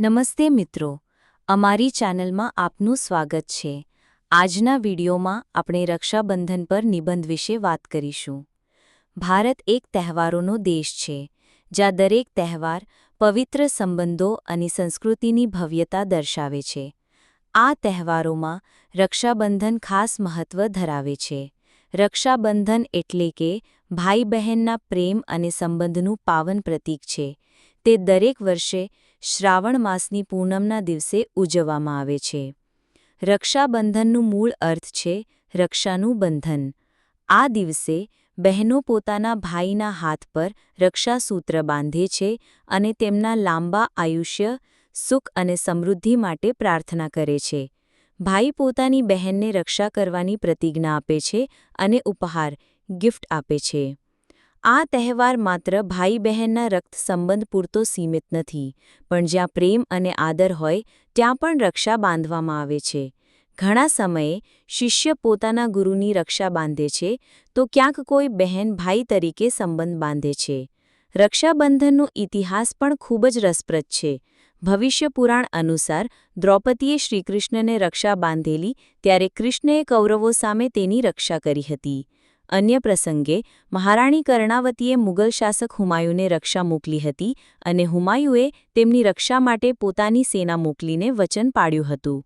નમસ્તે મિત્રો. અમારી ચેનલમાં આપનું સ્વાગત છે. આજના વિડીયોમાં આપણે રક્ષાબંધન પર નિબંધ વિશે વાત કરીશું. ભારત એક તહેવારોનો દેશ છે, જ્યાં દરેક તહેવાર પવિત્ર સંબંધો અને સંસ્કૃતિની ભવ્યતા દર્શાવે છે. આ તહેવારોમાં રક્ષાબંધન ખાસ મહત્વ ધરાવે છે. રક્ષાબંધન એટલે કે ભાઈ બહેનના પ્રેમ અને સંબંધનું પાવન પ્રતીક છે. તે દરેક વર્ષે શ્રાવણ માસની પૂનમના દિવસે ઉજવવામાં આવે છે. રક્ષાબંધનનું મૂળ અર્થ છે રક્ષાનું બંધન. આ દિવસે બહેનો પોતાના ભાઈના હાથ પર રક્ષાસૂત્ર બાંધે છે અને તેમના લાંબા આયુષ્ય, સુખ અને સમૃદ્ધિ માટે પ્રાર્થના કરે છે. ભાઈ પોતાની બહેનને રક્ષા કરવાની પ્રતિજ્ઞા આપે છે અને ઉપહાર, ગિફ્ટ આપે છે. આ તહેવાર માત્ર ભાઈ બહેનના રક્ત સંબંધ પૂરતો સીમિત નથી, પણ જ્યાં પ્રેમ અને આદર હોય, ત્યાં પણ રક્ષા બાંધવામાં આવે છે. ઘણા સમયે શિષ્ય પોતાના ગુરુની રક્ષા બાંધે છે, તો ક્યાંક કોઈ બહેન ભાઈ તરીકે સંબંધ બાંધે છે. રક્ષાબંધનનો ઇતિહાસ પણ ખૂબ જ રસપ્રદ છે. ભવિષ્ય પુરાણ અનુસાર, દ્રૌપદીએ શ્રીકૃષ્ણને રક્ષા બાંધેલી, ત્યારે કૃષ્ણએ કૌરવો સામે તેની રક્ષા કરી હતી. અન્ય પ્રસંગે, મહારાણી કર્ણાવતીએ મુગલ શાસક હુમાયુને રક્ષા મોકલી હતી અને હુમાયુએ તેમની રક્ષા માટે પોતાની સેના મોકલીને વચન પાડ્યું હતું.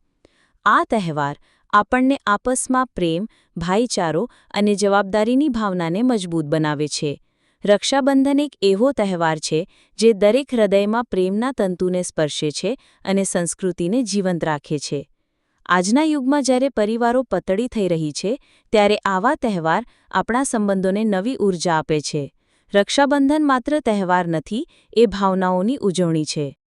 આ તહેવાર આપણને આપસમાં પ્રેમ, ભાઈચારો અને જવાબદારીની ભાવનાને મજબૂત બનાવે છે. રક્ષાબંધન એક એવો તહેવાર છે જે દરેક હૃદયમાં પ્રેમના તંતુને સ્પર્શે છે અને સંસ્કૃતિને જીવંત રાખે છે. આજના યુગમાં જ્યારે પરિવારો પતળી થઈ રહી છે, ત્યારે આવા તહેવાર આપણા સંબંધોને નવી ઊર્જા આપે છે. રક્ષાબંધન માત્ર તહેવાર નથી, એ ભાવનાઓની ઉજવણી છે.